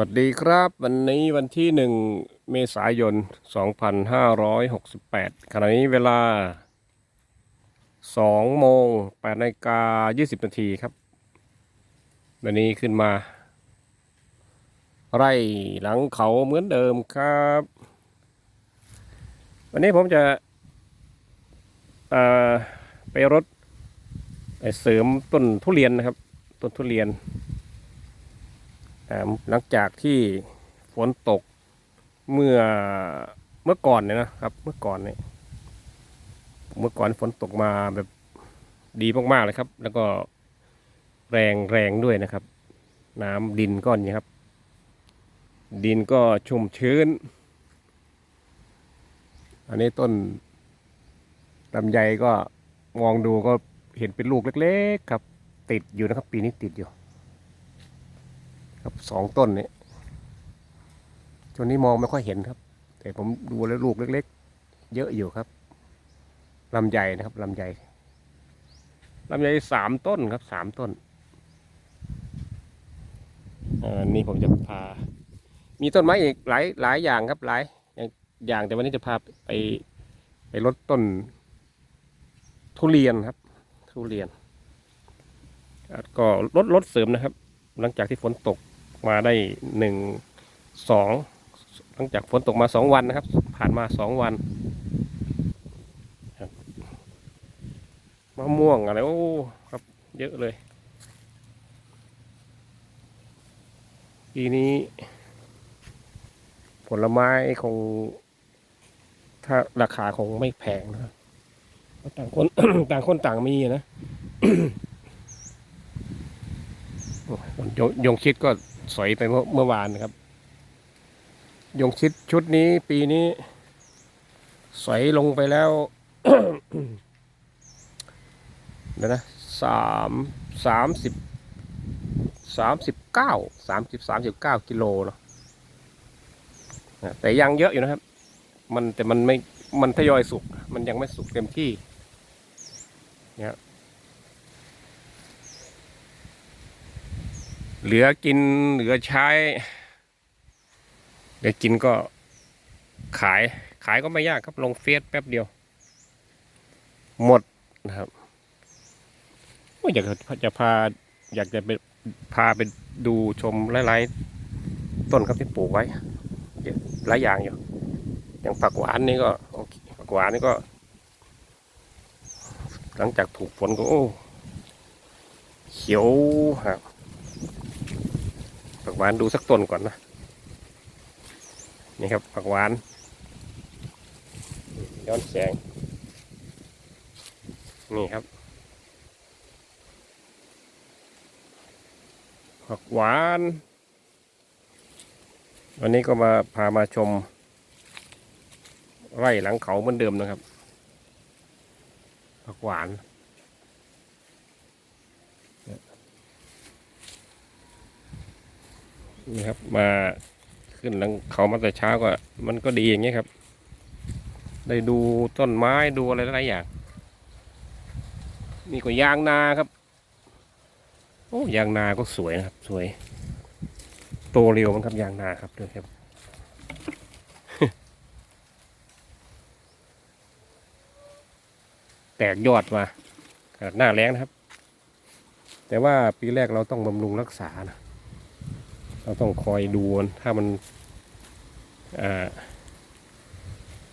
วัสดีครับ วันนี้วันที่หนึ่งเมษายน 2568 ขณะนี้เวลา 2 โมง8นาฬิกา20 นาทีครับ วันนี้ขึ้นมา ไร่หลังเขาเหมือนเดิมครับ วันนี้ผมจะไปรดไปเสริมต้นทุเรียนนะครับ ต้นทุเรียน หลังจากที่ฝนตกเมื่อเมื่อก่อนเนี่ยนะครับ เมื่อก่อนเนี่ยเมื่อก่อนฝนตกมาแบบดีมากๆเลยครับ แล้วก็แรงแรงด้วยนะครับ น้ำดินก้อนนี้ครับ ดินก็ชุ่มชื้น อันนี้ต้นลำไยก็มองดูก็เห็นเป็นลูกเล็ก ๆ ครับ ติดอยู่นะครับ ปีนี้ติดอยู่ ครับสองต้นนี้ช่วงนี้มองไม่ค่อยเห็นครับ แต่ผมดูแล้วลูกเล็ก ๆ เยอะอยู่ครับลำไยนะครับลำไยลำไยสามต้นครับสามต้นอ่านี่ผมจะพา มีต้นไม้อีกหลายหลายอย่างครับหลายอย่างแต่วันนี้จะพาไปไปลดต้น ทุเรียนครับ ทุเรียนก็ลดลดเสริมนะครับ หลังจากที่ฝนตก มาได้หนึ่งสองหลังจากฝนตกมาสองวันนะครับ ผ่านมาสองวันมะม่วงอะไรโอ้ครับ เยอะเลยปีนี้ ผลไม้คง ถ้าราคาคงไม่แพงนะครับต่างคนต่างคนต่างมีนะโยงยงชิดก็ สอยไปเมื่อวานนะครับ ยงชิดชุดนี้ปีนี้สอยลงไปแล้วเดี๋ยวนะสามสามสิบสามสิบเก้าสามสิบสามสิบเก้ากิโลเนาะนะแต่ยังเยอะอยู่นะครับ มันแต่มันไม่มันทยอยสุก มันยังไม่สุกเต็มที่เนี่ย เหลือกินเหลือใช้เหลือกินก็ขายขายก็ไม่ยากครับลงเฟซแป๊บเดียว หมดนะครับโอ้ยอยากจะจะพาอยากจะไปพาไปดูชมหลายๆต้นครับที่ปลูกไว้หลายอย่างอยู่อย่างผักหวานนี่ก็โอเคผักหวานนี่ก็ หลังจากถูกฝนก็โอ้ เขียวครับ หวานดูสักต้นก่อนนะ นี่ครับผักหวาน ย้อนแสง นี่ครับผักหวาน วันนี้ก็มาพามาชม ไร่หลังเขาเหมือนเดิมนะครับผักหวาน นี่ครับ มาขึ้นหลังเขามาแต่เช้าก็มันก็ดีอย่างเงี้ยครับ ได้ดูต้นไม้ดูอะไรหลายอย่างนี่ก็ยางนาครับ โอ้ยางนาก็สวยนะครับ สวย โตเร็วมันครับยางนาครับด้วยครับแตกยอดมาขนาดหน้าแรงนะครับ แต่ว่าปีแรกเราต้องบำรุงรักษานะ เราต้องคอยดูนถ้ามัน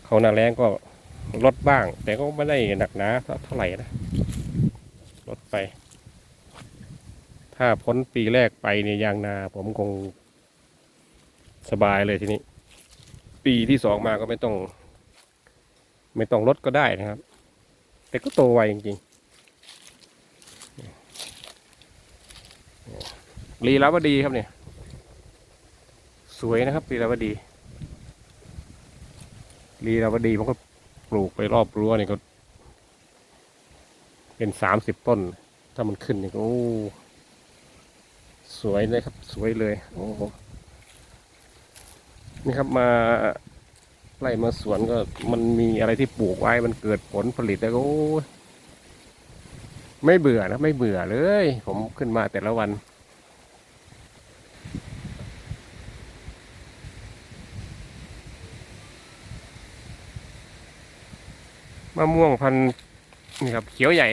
เขาหน้าแรงก็ลดบ้าง แต่ก็ไม่ได้หนักหนาเท่าไหร่นะลดไป ถ้าพ้นปีแรกไปในยยางนา ผมคงสบายเลยทีนี้ ปีที่สองมาก็ไม่ต้อง ไม่ต้องลดก็ได้นะครับ แต่ก็โตไวจริงๆลีลาวดีครับเนี่ย สวยนะครับลีลาวดีลีลาวดีมันก็ปลูกไปรอบรั้วนี่ก็ เป็นสามสิบต้น ถ้ามันขึ้นนี่ก็โอ้สวยเลยครับ สวยเลย โอ้โหนี่ครับมาไล่มาสวนก็มันมีอะไรที่ปลูกไว้มันเกิดผลผลิตแล้วก็โอ้ไม่เบื่อนะไม่เบื่อเลย ผมขึ้นมาแต่ละวัน มะม่วงพันนี่ครับเขียวใหญ่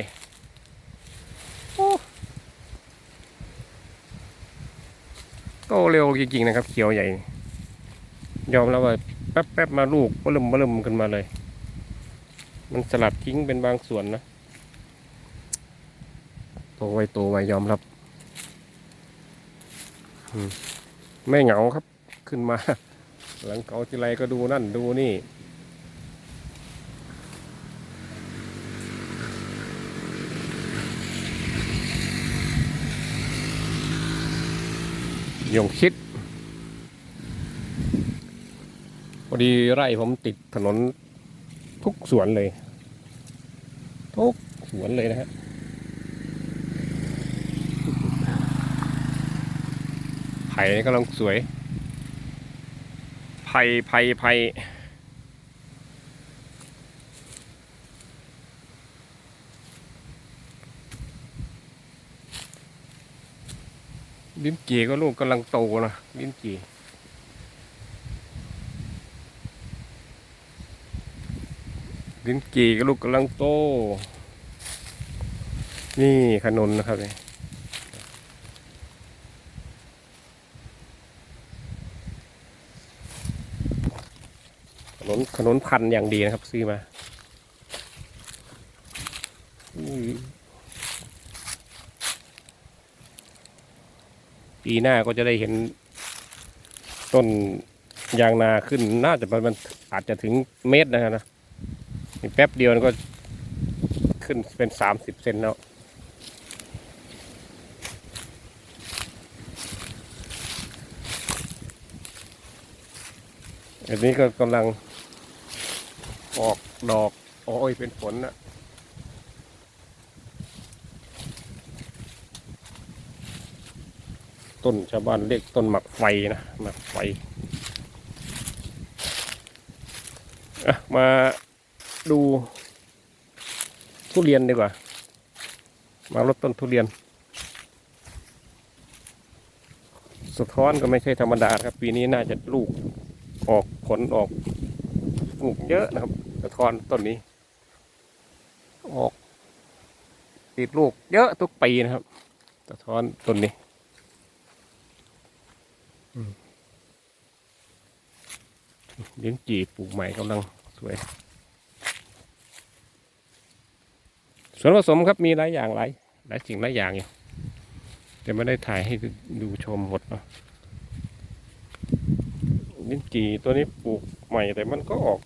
โตเร็วจริงๆนะครับ เขียวใหญ่ ยอมแล้วว่าแป๊บๆมาลูกเบิ่มเบิ่มขึ้นมาเลย มันสลัดทิ้งเป็นบางส่วนนะโตไวโตไวยอมรับไม่เหงาครับขึ้นมา หลังเกาทีไรก็ดูนั่นดูนี่ ยงคิดพอดีไร่ผมติดถนนทุกสวนเลย ทุกสวนเลยนะฮะไผ่กำลังสวย ไผ่ไผ่ไผ่ ลิ้นจี่ก็ลูกกำลังโตนะลิ้นจี่ลิ้นจี่ก็ลูกกำลังโต นี่ขนุนนะครับเนี่ยขนุนขนุนพันอย่างดีนะครับ ซื้อมา ปีหน้าก็จะได้เห็นต้นยางนาขึ้นน่าจะมันอาจจะถึงเมตรนะครับนะนแป๊บเดียวก็ขึ้นเป็นสามสิบเซนแล้วอันนี้ก็กำลังออกดอก โอ้ยเป็นผลนะ ต้นชาวบ้านเรียกต้นหมักไฟนะหมักไฟมาดูทุเรียนดีกว่า มาลดต้นทุเรียน สะท้อนก็ไม่ใช่ธรรมดาครับ ปีนี้น่าจะลูกออกผลออกลูกเยอะนะครับกระท้อนต้นนี้ ออกติดลูกเยอะทุกปีนะครับกระท้อนต้นนี้ เลี้ยงจีปลูกใหม่กำลังสวย ส่วนผสมครับมีหลายอย่างหลายหลายสิ่งหลายอย่างอยู่แต่ไม่ได้ถ่ายให้ดูชมหมดเนาะลิ้นจี่ตัวนี้ปลูกใหม่แต่มันก็ออก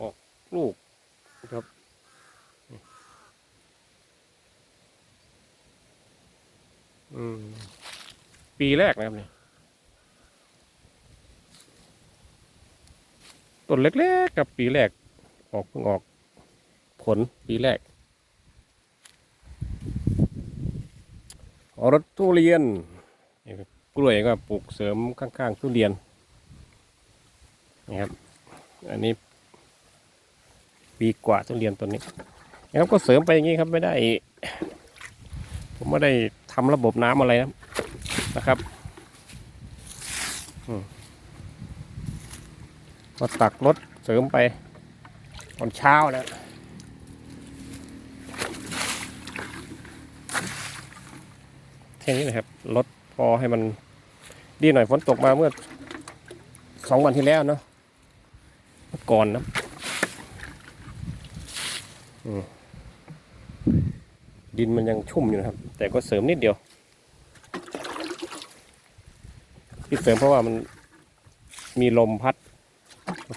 ออกลูกครับ อืม ปีแรกนะครับเนี่ยต้นเล็กๆกับปีแรก ออกเพิ่งออกผลปีแรกออรถทุเรียนกล้วยก็ปลูกเสริมข้างๆทุเรียนนะครับ อันนี้ ปีกว่าทุเรียนต้นนี้นะครับก็เสริมไปอย่างนี้ครับไม่ได้ ผมไม่ได้ทำระบบน้ำอะไรนะ นะครับมก็ตักรถเสริมไปตอนเช้าแล้วแค่นี้นะครับรถพอให้มันดีหน่อยฝนตกมาเมื่อสองวันที่แล้วเนาะก่อนนะดินมันยังชุ่มอยู่นะครับ แต่ก็เสริมนิดเดียว ที่เสริมเพราะว่ามันมีลมพัด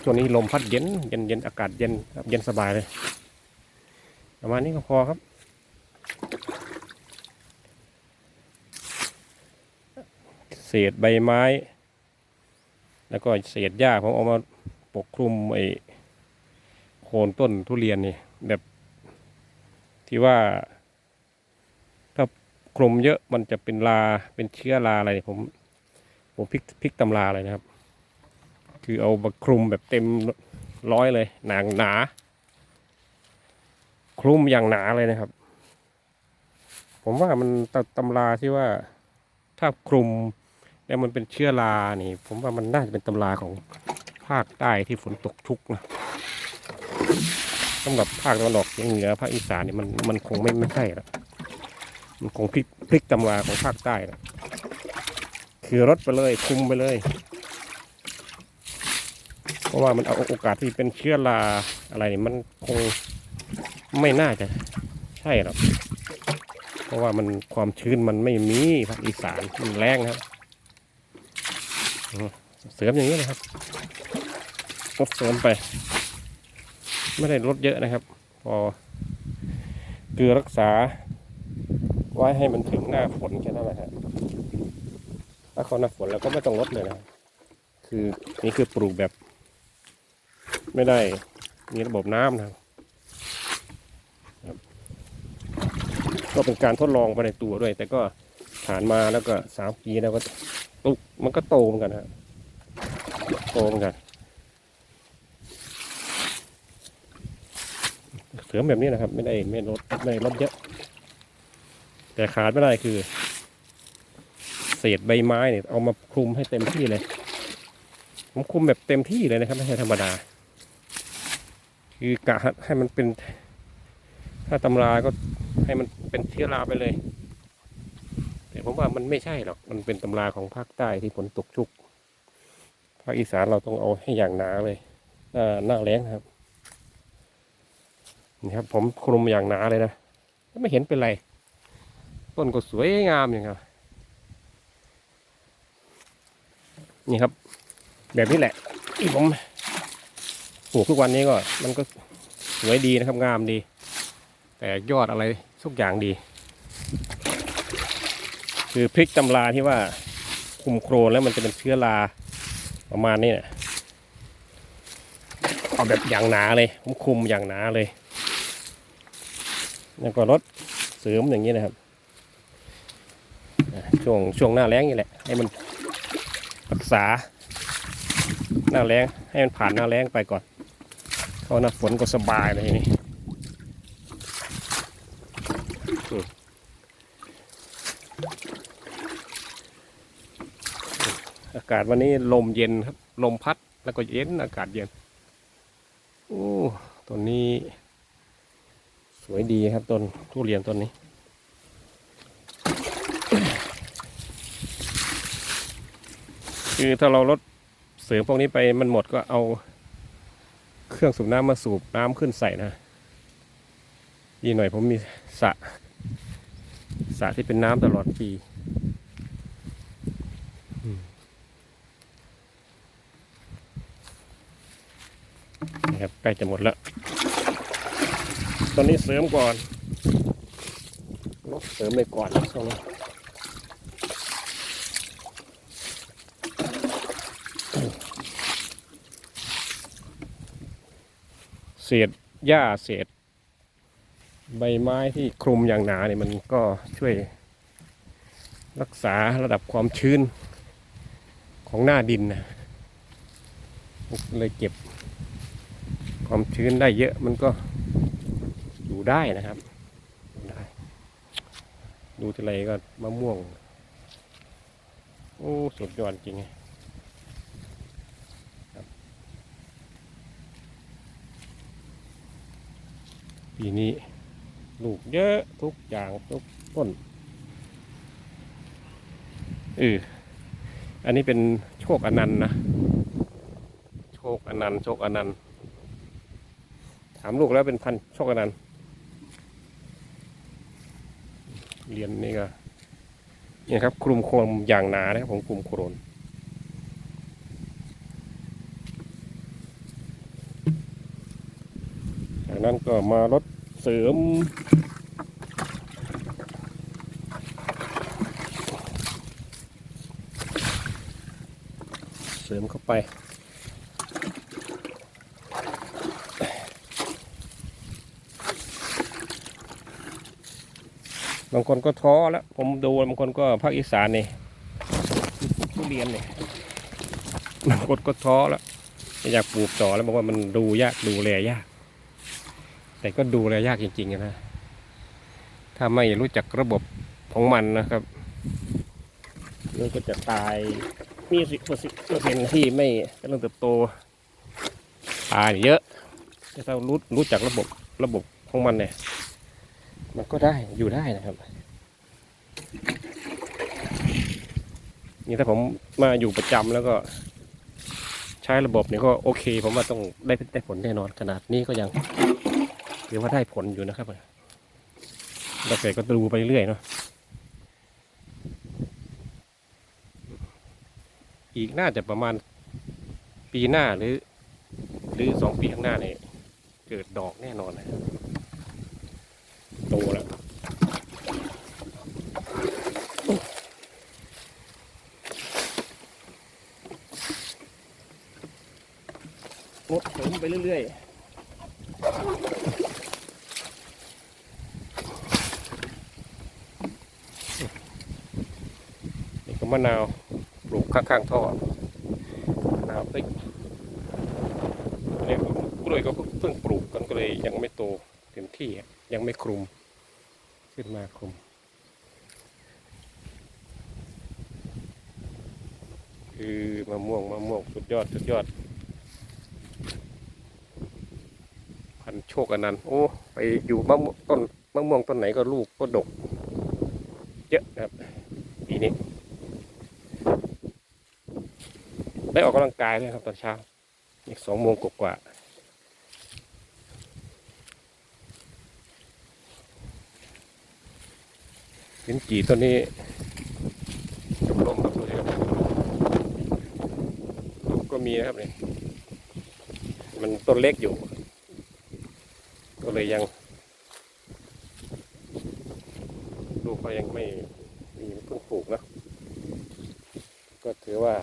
ช่วงนี้ลมพัดเย็นเย็นเย็นอากาศเย็นครับเย็นสบายเลย ประมาณนี้ก็พอครับ เศษใบไม้ แล้วก็เศษหญ้าผมเอามาปกคลุมไอ้โคนต้นทุเรียนนี่แบบที่ว่า ถ้าคลุมเยอะมันจะเป็นลาเป็นเชื้อราอะไรผม ผมพลิกพลิกตำราเลยนะครับ คือเอามาคลุมแบบเต็มร้อยเลย หนางหนา คลุมอย่างหนาเลยนะครับ ผมว่ามันตตำราที่ว่าถ้าคลุมแล้วมันเป็นเชื้อรานี่ ผมว่ามันน่าจะเป็นตำราของภาคใต้ที่ฝนตกชุกนะสำหรับภาคตะวันออกเฉียงเหนือภาคอีสานเนี่ยมันมันคงไม่ไม่ใช่ละมันคงพลิกพลิกตำราของภาคใต้ละ คือรถไปเลยคุมไปเลย เพราะว่ามันเอาโอกาสที่เป็นเชื้อราอะไรนี่มันคงไม่น่าจะใช่หรอกเพราะว่ามันความชื้นมันไม่มีภาคอีสานมันแรงครับ เสริมอย่างนี้เลยครับก็เสริมไป ไม่ได้ลดเยอะนะครับ พอเกลือรักษาไว้ให้มันถึงหน้าฝนแค่นั้นแหละครับ ถ้าเขาหน้าฝนแล้วก็ไม่ต้องลดเลยนะ คือนี่คือปลูกแบบ ไม่ได้มีระบบน้ำนะครับ ก็เป็นการทดลองไปในตัวด้วย แต่ก็ผ่านมาแล้วก็สามปีแล้วก็ตุกมันก็โตเหมือนกันฮะโตเหมือนกันเสริมแบบนี้นะครับ ไม่ได้ไม่ลดไม่ลดเยอะ แต่ขาดไม่ได้คือ เศษใบไม้เนี่ยเอามาคลุมให้เต็มที่เลย ผมคลุมแบบเต็มที่เลยนะครับ ไม่ใช่ธรรมดา คือกะให้มันเป็น ถ้าตำราก็ให้มันเป็นเชื้อราไปเลย แต่ผมว่ามันไม่ใช่หรอก มันเป็นตำราของภาคใต้ที่ฝนตกชุก ภาคอีสานเราต้องเอาให้อย่างหนาเลยหน้าหน้าแรงนะครับนี่ครับ ผมคลุมอย่างหนาเลยนะไม่เห็นเป็นไร ต้นก็สวยงามอย่างครับ นี่ครับ แบบนี้แหละที่ผมปลูกทุกวันนี้ก็ มันก็สวยดีนะครับงามดี แต่ยอดอะไรทุกอย่างดี คือพริกตำราที่ว่าคุมโครนแล้วมันจะเป็นเชื้อราประมาณนี้เนี่ยเอาแบบอย่างหนาเลยผมคุมอย่างหนาเลยแล้วก็รถเสริมอย่างนี้นะครับช่วงช่วงหน้าแล้งนี่แหละให้มัน รักษาหน้าแล้งให้มันผ่านหน้าแล้งไปก่อนเข้าหน้าฝนก็สบายเลยทีนี้อืมอากาศวันนี้ลมเย็นครับ ลมพัดแล้วก็เย็นอากาศเย็นโอ้ตัวนี้ สวยดีครับต้นทุเรียนต้นนี้ คือถ้าเราลดเสริมพวกนี้ไปมันหมดก็เอาเครื่องสูบน้ำมาสูบน้ำขึ้นใส่นะดีหน่อยผมมีสระสระที่เป็นน้ำตลอดปีนะครับใกล้จะหมดแล้ว ตอนนี้เสริมก่อน เสริมเลยก่อนช่วงนี้ เศษหญ้าเศษ ใบไม้ที่คลุมอย่างหนาเนี่ยมันก็ช่วยรักษาระดับความชื้นของหน้าดินนะเลยเก็บความชื้นได้เยอะมันก็อยู่ได้นะครับอยู่ได้ดูทีไรก็มะม่วง โอ้ สุดยอดจริงไงครับ ปีนี้ลูกเยอะทุกอย่างทุกต้นเอออันนี้เป็นโชคอนันต์นะ โชคอนันต์โชคอนันต์ถามลูกแล้วเป็นพันโชคอนันต์เรียนนี่ก็เนี่ยครับคลุมโครมอย่างหนานะครับผมคลุมโครนจากนั้นก็ มาลดเสริม เสริมเข้าไปบางคนก็ท้อแล้ว ผมดูบางคนก็ภาคอีสานนี่ทุเรียนนี่บางคนก็ท้อแล้ว อยากปลูกต่อแล้วบอกว่ามันดูยากดูแลยาก แต่ก็ดูแลยากจริงๆนะ ถ้าไม่รู้จักระบบของมันนะครับ มันก็จะตาย มีสิบเปอร์เซ็นต์ที่ไม่กำลังเติบโตตายเยอะแต่ถ้าเรารู้รู้จักระบบระบบของมันเนี่ย มันก็ได้อยู่ได้นะครับ นี่ถ้าผมมาอยู่ประจำแล้วก็ใช้ระบบเนี่ยก็โอเค ผมว่าต้องได้ได้ผลแน่นอนขนาดนี้ก็ยัง ถือว่าได้ผลอยู่นะครับแล้วแต่ก็ดูไปเรื่อยเนาะอีกน่าจะประมาณปีหน้าหรือ หรือสองปีข้างหน้าเนี่ยเกิดดอกแน่นอนนะโตแล้วงดเสมไปเรื่อยๆ มะนาวปลูกข้างๆท่อมะนาวพริกนี่กล้วยก็เพิ่งปลูกกันก็เลยยังไม่โตเต็มที่ยังไม่คลุมขึ้นมาคลุม คือมะม่วงมะม่วงสุดยอดสุดยอด พันโชคอนันต์โอ้ไปอยู่มะม่วงต้นมะม่วงต้นไหนก็ลูกก็ดก เยอะนะครับปีนี้ ได้ออกกำลังกายด้วยครับตอนเช้า อีกสองโมงกว่าๆลิ้นจี่ต้นนี้กับลมครับดูสิครับลูกก็มีนะครับเนี่ยมันต้นเล็กอยู่ ก็เลยยังลูกก็ยังไม่มีเพิ่งปลูกนะก็ถือว่า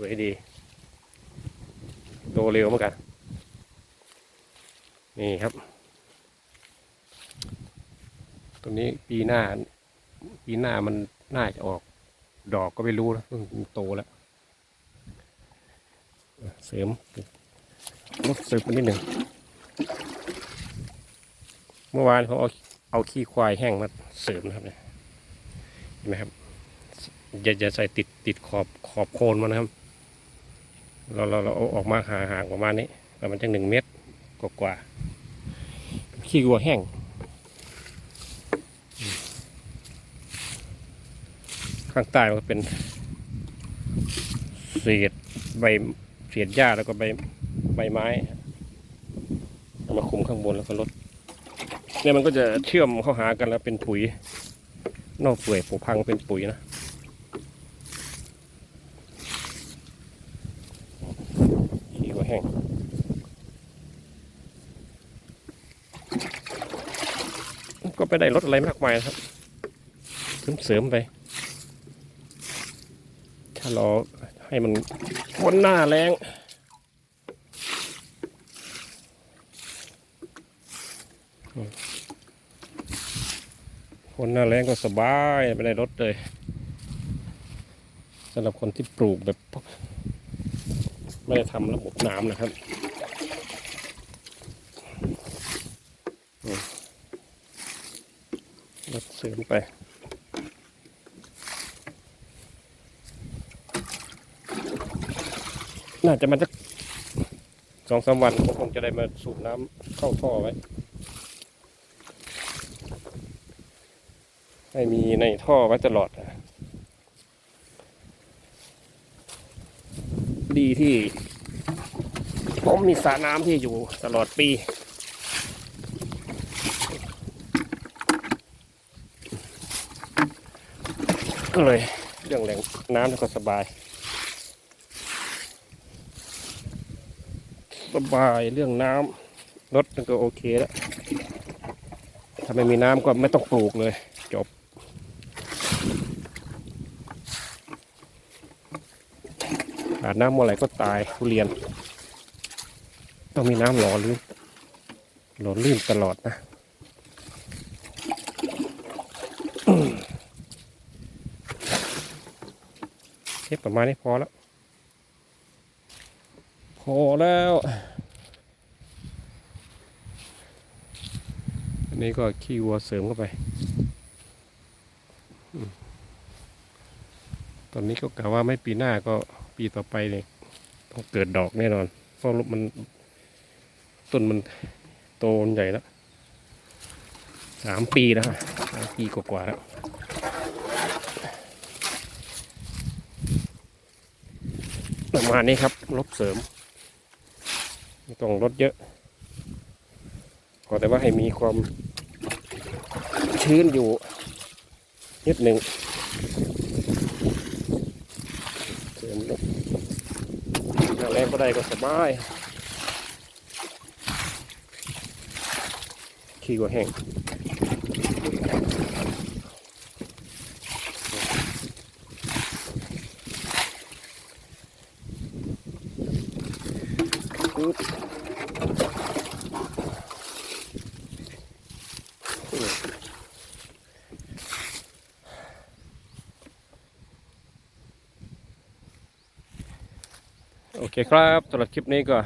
สวยดี ตเร็วเหมือนกัน นี่ครับ ตัวนี้ปีหน้า ปีหน้ามันน่าจะออก ดอกก็ไม่รู้นะมันโตแล้ว เสริมลดเสริมไปนิดหนึ่ง เมื่อวานเขาเอาเอาขี้ควายแห้งมาเสริมนะครับเนี่ยเห็นไหมครับอย่าอย่าใส่ติดติดขอบขอบโคนมันนะครับ เราเราเราออกมาหาห่างประมาณนี้ประมาณจังหนึ่งเมตรกว่ากว่าๆขี้วัวแห้งข้างใต้มันก็เป็นเศษใบเศษหญ้าแล้วก็ใบใบไม้เอามาคุมข้างบนแล้วก็ลดเนี่ยมันก็จะเชื่อมเข้าหากันแล้วเป็นปุ๋ยนอกเปื่อยผุพังเป็นปุ๋ยนะขี้ก็แห้ง็ได้รถอะไรมากมายนะครับเสริมๆไป ถ้าเราให้มันพ้นหน้าแรงพ้นหน้าแรงก็สบายไปได้รถเลยสำหรับคนที่ปลูกแบบ ไม่ได้ทำระบบน้ำนะครับอืมรถ เสริมไป น่าจะมาสักสองสามวันก็คงจะได้มาสูบน้ำเข้าท่อไว้ ให้มีในท่อไว้ตลอดนะดีที่ผมมีสระน้ำที่อยู่ตลอดปี ก็เลยเรื่องแหล่งน้ำก็สบาย สบายเรื่องน้ำรถก็โอเคแล้วถ้าไม่มีน้ำก็ไม่ต้องปลูกเลย จบ ขาดน้ำเมื่อไหร่ก็ตายทุเรียน ต้องมีน้ำหล่อลื่นหล่อลื่นตลอดนะ เทปประมาณนี้พอแล้ว พอแล้ว อันนี้ก็ขี้วัวเสริมเข้าไป ตอนนี้ก็กะว่าไม่ปีหน้าก็ปีต่อไปเนี่ยต้องเกิดดอกแน่นอน เพราะมันต้นมันโตใหญ่แล้วสามปีแล้วสามปีกว่าๆแล้ว ประมาณนี้ครับ ลบเสริมไม่ต้องลดเยอะ ขอแต่ว่าให้มีความชื้นอยู่นิดหนึ่งเสริมลบหน้าแรงก็ได้ก็สบายขี้ก็แห้ง คครับสำหรับคลิปนี้ก็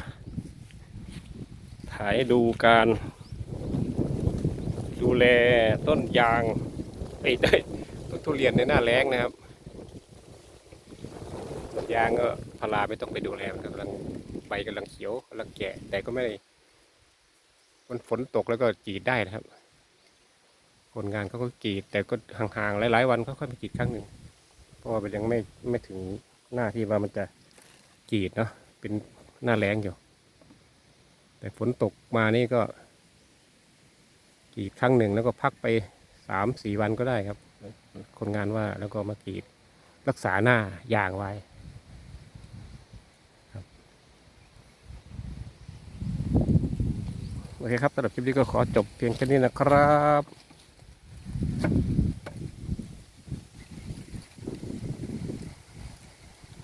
ถ่ายดูการ ดูแลต้นยางไอ้ยได้ต้นทุเรียนในหน้าแล้งนะครับต้นยางก็พาราไม่ต้องไปดูแลมันกำลังใบกำลังเขียวกำลังแก่แต่ก็ไม่ได้มันฝนตกแล้วก็กีดได้นะครับ คนงานเขาก็กีดแต่ก็ห่างๆหลายๆวันเขาค่อยไปกีดครั้งหนึ่งเพราะว่ามันยังไม่ไม่ถึงหน้าที่ว่ามันจะกรีดเนาะ เป็นหน้าแล้งอยู่ แต่ฝนตกมานี่ก็ กรีดครั้งหนึ่งแล้วก็พักไปสามสี่วันก็ได้ครับ คนงานว่าแล้วก็มากรีดรักษาหน้ายางไว้โอเคครับสำหรับคลิปนี้ก็ขอจบเพียงแค่นี้นะครับ